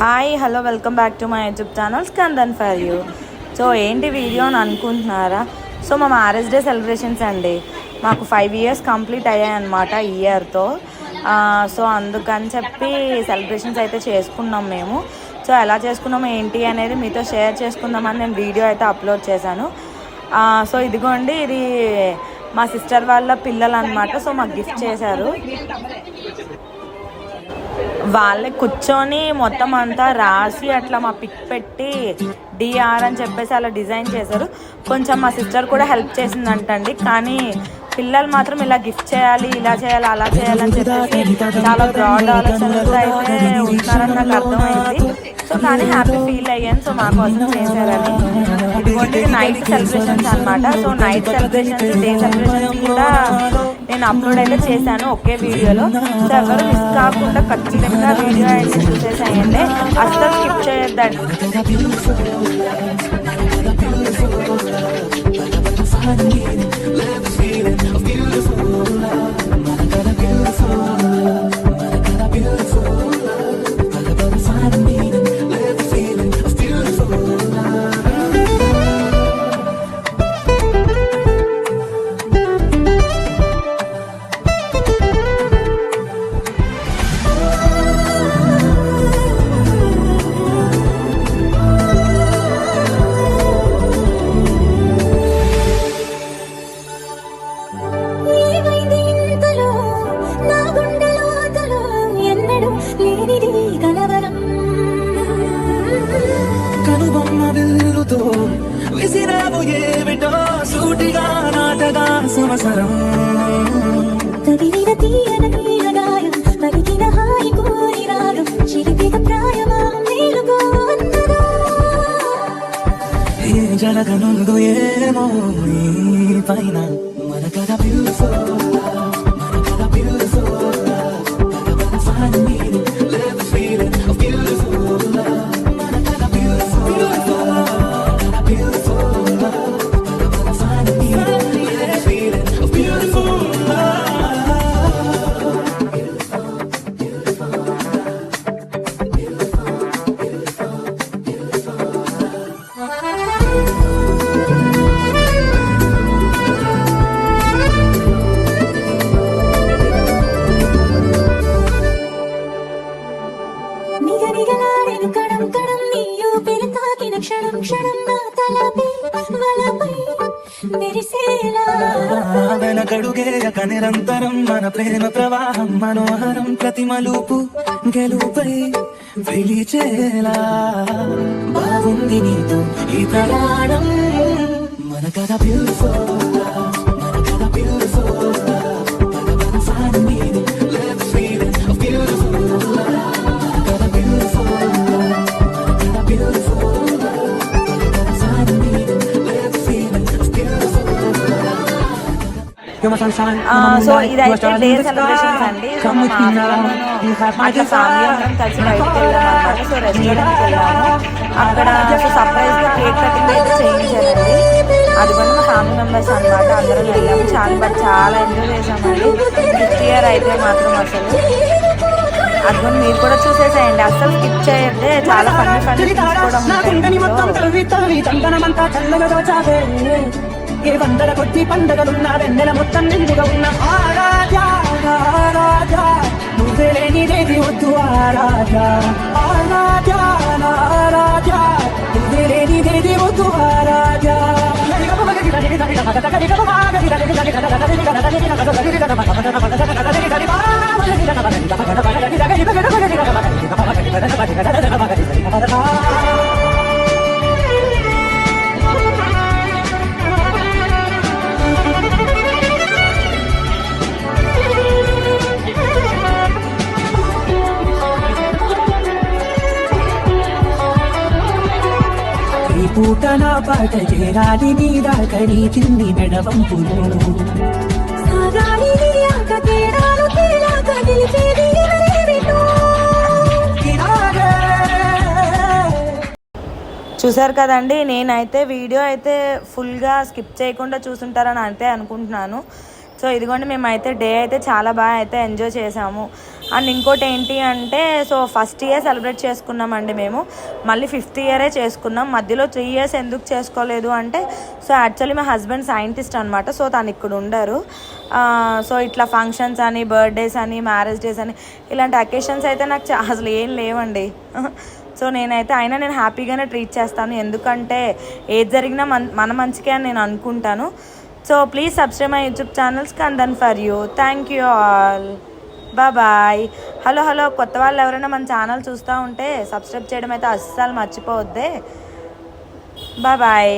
Hi hello welcome back to my YouTube channel Skandan for you so ఏంటి video అని అనుకుంటున్నారా? So మా marriage day celebrations అండి. మాకు ఫైవ్ ఇయర్స్ కంప్లీట్ అయ్యాయి అనమాట ఈ ఇయర్తో సో అందుకని చెప్పి సెలబ్రేషన్స్ అయితే చేసుకున్నాం మేము. సో ఎలా చేసుకున్నాం ఏంటి అనేది మీతో షేర్ చేసుకుందామని నేను వీడియో అయితే అప్లోడ్ చేశాను. సో ఇదిగోండి ఇది మా సిస్టర్ వాళ్ళ పిల్లలు అనమాట సో మాకు గిఫ్ట్ చేశారు. వాళ్ళే కూర్చొని మొత్తం అంతా రాసి అట్లా మా పిక్ పెట్టి డిఆర్ అని చెప్పేసి అలా డిజైన్ చేశారు. కొంచెం మా సిస్టర్ కూడా హెల్ప్ చేసిందంటండి. కానీ పిల్లలు మాత్రం ఇలా గిఫ్ట్ చేయాలి ఇలా చేయాలి అలా చేయాలని చెప్పేసి చాలా బ్రాడ్ ఆలోచనలతో అయితే ఉంటారని నాకు అర్థమైంది. సో కానీ హ్యాపీ ఫీల్ అయ్యాను. సో మా కోసం చేశారని. ఇదిగోండి నైట్ సెలబ్రేషన్స్ అన్నమాట. So night celebrations day celebrations కూడా నేను అప్లోడ్ అయితే చేశాను ఒకే వీడియోలో. సో ఎవరు మిస్ కాకుండా ఖచ్చితంగా వీడియో అయితే చూసేసాయండి. అస్సలు స్కిప్ చేయొద్దండి. ఏమైంది సంవత్సరం తగిలిన తీయన తీయ గాయం పలికిన హాయి కోరి రాగం చిలిపిన ప్రాయమా మేలుకో అన్నదా ఏ జరగనుందు ఏమో పైన మన కథ beautiful, క్షణం క్షణం నా తలపై వలపై మెరిసేలా. వెనకడుగేయక నిరంతరం మన ప్రేమ ప్రవాహం మనోహరం ప్రతి మలుపు గెలుపై పిలిచేలా బాగుంది నీతో ఈ ప్రయాణం. మన కథ బ్యూటిఫుల్ సో ఇదైతే డే సెలబ్రేషన్స్. అండి సో మా ఫ్యామిలీ కలిసి బయటకు వెళ్ళాం అనమాట సో రెస్టారెంట్కి వెళ్ళాము అక్కడ సో సర్ప్రైజ్గా కేక్ కటింగ్ అయితే చేయించారండి అది కూడా మా ఫ్యామిలీ మెంబర్స్ అనమాట అందరం వెళ్ళాము. చాలా బట్ చాలా ఎంజాయ్ చేసామండి ఫిఫ్త్ ఇయర్ అయితే మాత్రం అసలు. అది కూడా మీరు కూడా చూసేసేయండి. అస్సలు స్కిప్ చేయొద్దే. చాలా ఫన్నీ ఫన్నీ తీసుకోవడం నా వందల కొద్ది పండగలున్నా వెన్నెల మొత్తం నిండుగా ఉన్న. ఆ రాజా ఆ రాజా నువ్వే లేనిదేది వద్దు ఆ రాజా. ఆ రాజా నా రాజా నువ్వే లేనిదేది వద్దు ఆ రాజా. ఈ పూట నా పాట చేరాలి నీ దాకని తిండి చూసారు కదండి నేనైతే వీడియో అయితే ఫుల్గా స్కిప్ చేయకుండా చూసుంటారని అయితే అనుకుంటున్నాను. సో ఇదిగోండి మేమైతే డే అయితే చాలా బాగా అయితే ఎంజాయ్ చేసాము. అండ్ ఇంకోటి ఏంటి అంటే సో ఫస్ట్ ఇయర్ సెలబ్రేట్ చేసుకున్నామండి మేము. మళ్ళీ ఫిఫ్త్ ఇయరే చేసుకున్నాం. మధ్యలో త్రీ ఇయర్స్ ఎందుకు చేసుకోలేదు అంటే సో యాక్చువల్లీ మా హస్బెండ్ సైంటిస్ట్ అనమాట సో తను ఇక్కడ ఉండరు. సో ఇట్లా ఫంక్షన్స్ అని బర్త్డేస్ అని మ్యారేజ్ డేస్ అని ఇలాంటి అకేషన్స్ అయితే నాకు చా- అసలు ఏం లేవండి. సో నేనైతే అయినా నేను హ్యాపీగానే ట్రీట్ చేస్తాను. ఎందుకంటే ఏది జరిగినా మన మన మంచికే అని నేను అనుకుంటాను. So please subscribe my YouTube channel Skandan for you thank you all bye hello hello కొత్త వాళ్ళు ఎవరైనా మన ఛానల్ చూస్తూ ఉంటే సబ్స్క్రైబ్ చేయడం అయితే అస్సలు మర్చిపోవద్దే. బాయ్